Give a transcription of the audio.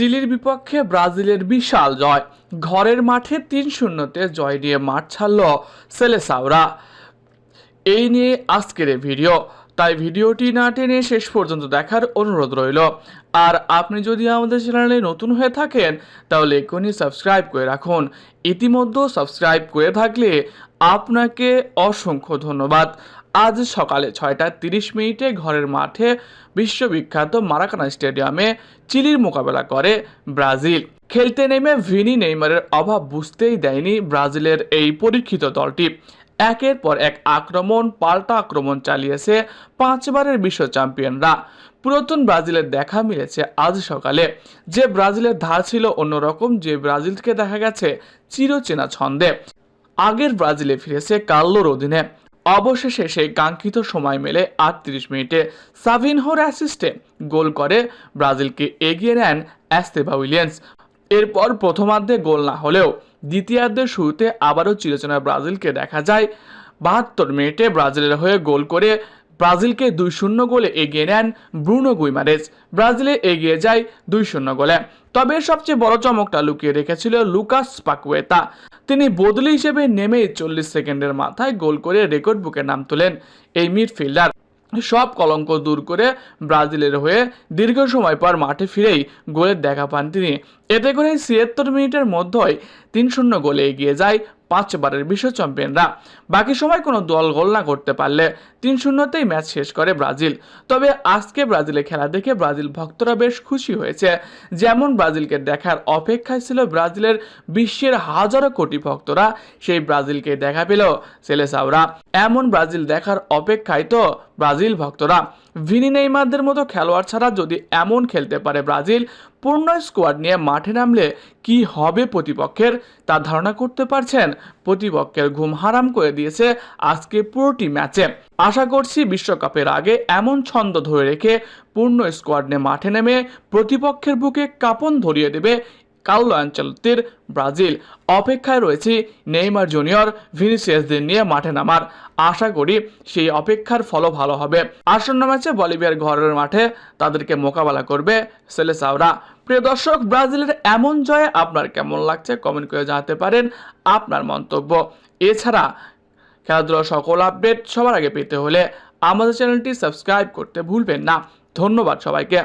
চিলির বিপক্ষে ব্রাজিলের বিশাল জয়। ঘরের মাঠে তিন শূন্যতে জয় নিয়ে মাঠ ছাড়ল সেলেসাওরা। এই নিয়ে আজকের ভিডিও। তাই ভিডিওটি না টেনে শেষ পর্যন্ত দেখার অনুরোধ রইল। আর আপনি যদি আমাদের চ্যানেলে নতুন হয়ে থাকেন, তাহলে এখনই সাবস্ক্রাইব করে রাখুন। ইতিমধ্যে সাবস্ক্রাইব করে থাকলে আপনাকে অসংখ্য ধন্যবাদ। আজ সকালে ছয়টা তিরিশ মিনিটে ঘরের মাঠে বিশ্ববিখ্যাত মারাকানা স্টেডিয়ামে চিলির মোকাবেলা করে ব্রাজিল। খেলতে নেমে ভিনি নেইমারের অভাব বুঝতেই দেয়নি ব্রাজিলের এই পরীক্ষিত দলটি। একের পর এক আক্রমণ, পাল্টা আক্রমণ চালিয়েছে পাঁচবারের বিশ্ব চ্যাম্পিয়নরা। পুরাতন ব্রাজিলের দেখা মিলেছে আজ সকালে। যে ব্রাজিলের ধার ছিল অন্যরকম, যে ব্রাজিলকে দেখা গেছে চিরচেনা ছন্দে। আগের ব্রাজিলে ফিরেছে কার্লোর অধীনে। অবশেষে সেই কাঙ্ক্ষিত সময় মেলে আটত্রিশ মিনিটে। সাভিনহোর অ্যাসিস্টে গোল করে ব্রাজিলকে এগিয়ে নেন অ্যাস্তেভা উইলিয়ামস। এরপর প্রথমার্ধে গোল না হলেও দ্বিতীয়ার্ধের শুরুতে আবারও চিরচেনা ব্রাজিলকে দেখা যায়। বাহাত্তর মিনিটে ব্রাজিলের হয়ে গোল করে ব্রাজিলকে দুই শূন্য গোলে এগিয়ে নেন ব্রুনো গুইমারেজ। ব্রাজিলে এগিয়ে যায় দুই শূন্য গোলে। তবে সবচেয়ে বড় চমকটা লুকিয়ে রেখেছিল লুকাস পাকুয়েতা তিনি বদলি হিসেবে নেমেই চল্লিশ সেকেন্ডের মাথায় গোল করে রেকর্ড বুকে নাম তোলেন এই মিডফিল্ডার। সব কলঙ্ক দূর করে ব্রাজিলের হয়ে দীর্ঘ সময় পর মাঠে ফিরেই গোলের দেখা পান তিনি। এতে করে ছিয়াত্তর মিনিটের মধ্যেই তিন শূন্য গোলে এগিয়ে যায় পাঁচবারের বিশ্ব চ্যাম্পিয়নরা। বাকি সময় কোনো দল গোল না করতে পারলে তিন শূন্যতেই ম্যাচ শেষ করে ব্রাজিল। তবে আজকে ব্রাজিলে খেলা দেখে ব্রাজিল ভক্তরা বেশ খুশি হয়েছে। যেমন ব্রাজিলকে দেখার অপেক্ষায় ছিল ব্রাজিলের বিশ্বের হাজারো কোটি ভক্তরা, সেই ব্রাজিলকে দেখা পেল সেলেসাওরা। এমন ব্রাজিল দেখার অপেক্ষায় তো ব্রাজিল ভক্তরা। ভিনি নেইমারদের মতো খেলোয়াড় ছাড়া যদি এমন খেলতে পারে ব্রাজিল পূর্ণ স্কোয়াড নিয়ে মাঠে নামলে কি হবে প্রতিপক্ষের তা ধারণা করতে পারছেন প্রতিপক্ষের ঘুম হারাম করে দিয়েছে আজকে পুরোটি ম্যাচে। আশা করছি বিশ্বকাপের আগে এমন ছন্দ ধরে রেখে পূর্ণ স্কোয়াড নিয়ে মাঠে নেমে প্রতিপক্ষের বুকে কাপন ধরিয়ে দেবে কার্লো অ্যাঞ্চেলত্তির ব্রাজিল। অপেক্ষায় রয়েছে নেইমার জুনিয়র ভিনিসিয়াসদের নিয়ে মাঠে নামার। আশা করি সেই অপেক্ষার ফলও ভালো হবে। আসন্ন ম্যাচে বলিভিয়ার ঘরের মাঠে তাদেরকে মোকাবেলা করবে সেলেসাওরা প্রিয় দর্শক, ব্রাজিলের এমন জয়ে আপনার কেমন লাগছে কমেন্ট করে জানাতে পারেন আপনার মন্তব্য। এছাড়া খেলাধুলার সকল আপডেট সবার আগে পেতে হলে আমাদের চ্যানেলটি সাবস্ক্রাইব করতে ভুলবেন না। ধন্যবাদ সবাইকে।